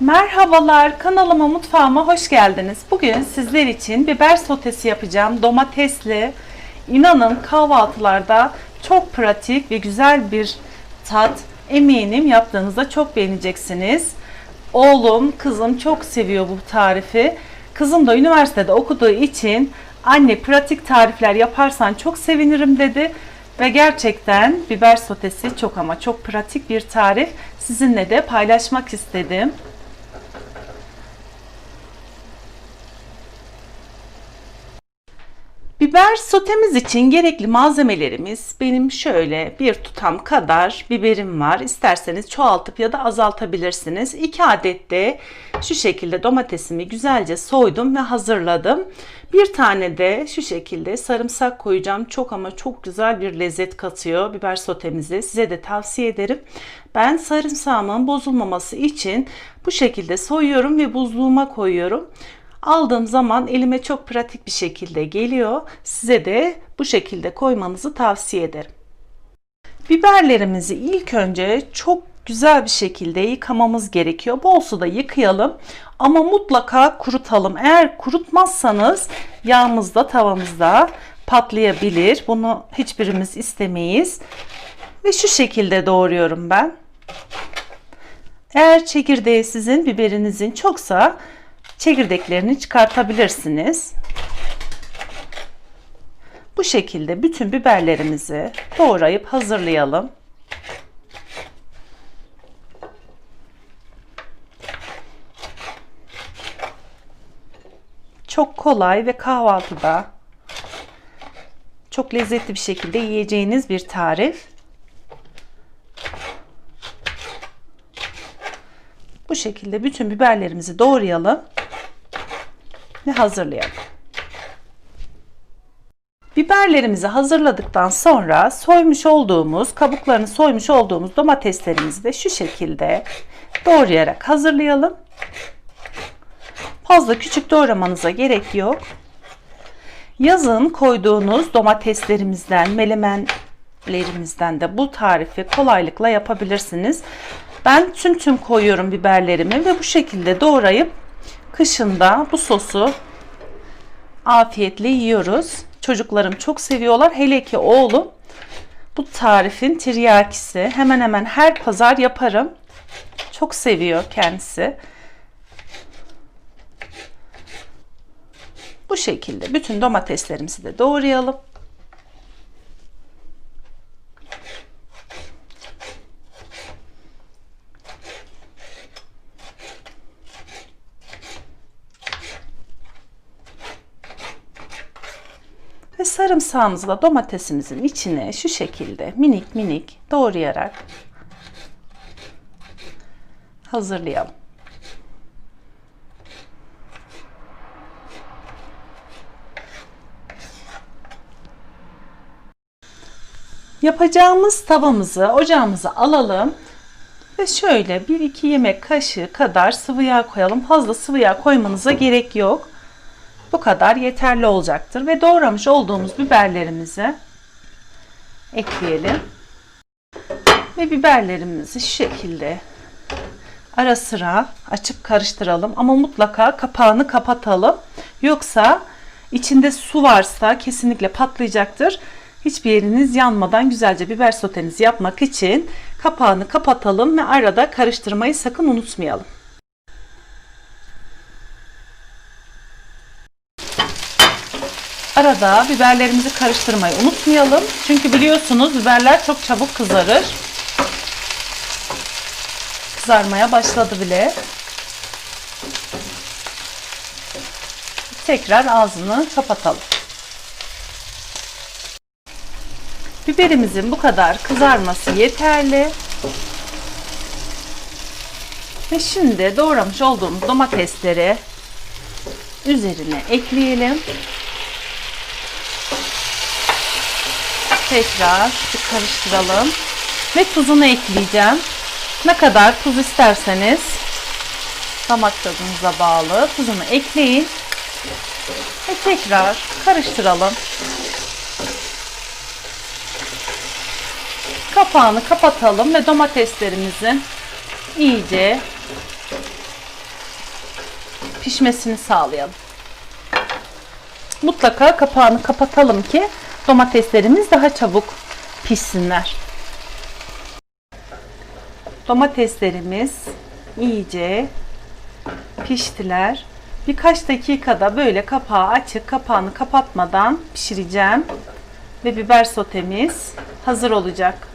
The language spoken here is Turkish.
Merhabalar, kanalıma mutfağıma hoş geldiniz. Bugün sizler için biber sotesi yapacağım. Domatesli. İnanın kahvaltılarda çok pratik ve güzel bir tat. Eminim yaptığınızda çok beğeneceksiniz. Oğlum, kızım çok seviyor bu tarifi. Kızım da üniversitede okuduğu için anne pratik tarifler yaparsan çok sevinirim dedi. Ve gerçekten biber sotesi çok ama çok pratik bir tarif. Sizinle de paylaşmak istedim. Biber sotemiz için gerekli malzemelerimiz benim şöyle bir tutam kadar biberim var. İsterseniz çoğaltıp ya da azaltabilirsiniz. 2 adet de şu şekilde domatesimi güzelce soydum ve hazırladım. Bir tane de şu şekilde sarımsak koyacağım. Çok ama çok güzel bir lezzet katıyor biber sotemize. Size de tavsiye ederim. Ben sarımsağımın bozulmaması için bu şekilde soyuyorum ve buzluğuma koyuyorum. Aldığım zaman elime çok pratik bir şekilde geliyor. Size de bu şekilde koymanızı tavsiye ederim. Biberlerimizi ilk önce çok güzel bir şekilde yıkamamız gerekiyor. Bol suda yıkayalım ama mutlaka kurutalım. Eğer kurutmazsanız yağımızda tavamızda patlayabilir. Bunu hiçbirimiz istemeyiz. Ve şu şekilde doğruyorum ben. Eğer çekirdeği sizin biberinizin çoksa çekirdeklerini çıkartabilirsiniz. Bu şekilde bütün biberlerimizi doğrayıp hazırlayalım. Çok kolay ve kahvaltıda çok lezzetli bir şekilde yiyeceğiniz bir tarif. Bu şekilde bütün biberlerimizi doğrayalım ve hazırlayalım. Biberlerimizi hazırladıktan sonra soymuş olduğumuz, kabuklarını soymuş olduğumuz domateslerimizi de şu şekilde doğrayarak hazırlayalım. Fazla küçük doğramanıza gerek yok. Yazın koyduğunuz domateslerimizden, melemenlerimizden de bu tarifi kolaylıkla yapabilirsiniz. Ben tüm tüm koyuyorum biberlerimi ve bu şekilde doğrayıp kışında bu sosu afiyetle yiyoruz. Çocuklarım çok seviyorlar. Hele ki oğlum bu tarifin tiryakisi. Hemen hemen her pazar yaparım. Çok seviyor kendisi. Bu şekilde bütün domateslerimizi de doğrayalım. Ve sarımsağımızı da domatesimizin içine şu şekilde minik minik doğrayarak hazırlayalım. Yapacağımız tavamızı ocağımıza alalım ve şöyle 1-2 yemek kaşığı kadar sıvı yağ koyalım. Fazla sıvı yağ koymanıza gerek yok. Bu kadar yeterli olacaktır. Ve doğramış olduğumuz biberlerimizi ekleyelim. Ve biberlerimizi şu şekilde ara sıra açıp karıştıralım. Ama mutlaka kapağını kapatalım. Yoksa içinde su varsa kesinlikle patlayacaktır. Hiçbir yeriniz yanmadan güzelce biber sotenizi yapmak için kapağını kapatalım ve arada karıştırmayı sakın unutmayalım. Arada biberlerimizi karıştırmayı unutmayalım. Çünkü biliyorsunuz biberler çok çabuk kızarır. Kızarmaya başladı bile. Tekrar ağzını kapatalım. Biberimizin bu kadar kızarması yeterli. Ve şimdi doğramış olduğumuz domatesleri üzerine ekleyelim. Tekrar bir karıştıralım. Ve tuzunu ekleyeceğim. Ne kadar tuz isterseniz damak tadınıza bağlı tuzunu ekleyin. Ve tekrar karıştıralım. Kapağını kapatalım ve domateslerimizin iyice pişmesini sağlayalım. Mutlaka kapağını kapatalım ki domateslerimiz daha çabuk pişsinler. Domateslerimiz iyice piştiler. Birkaç dakikada böyle kapağı açık, kapağını kapatmadan pişireceğim. Ve biber sotemiz hazır olacak.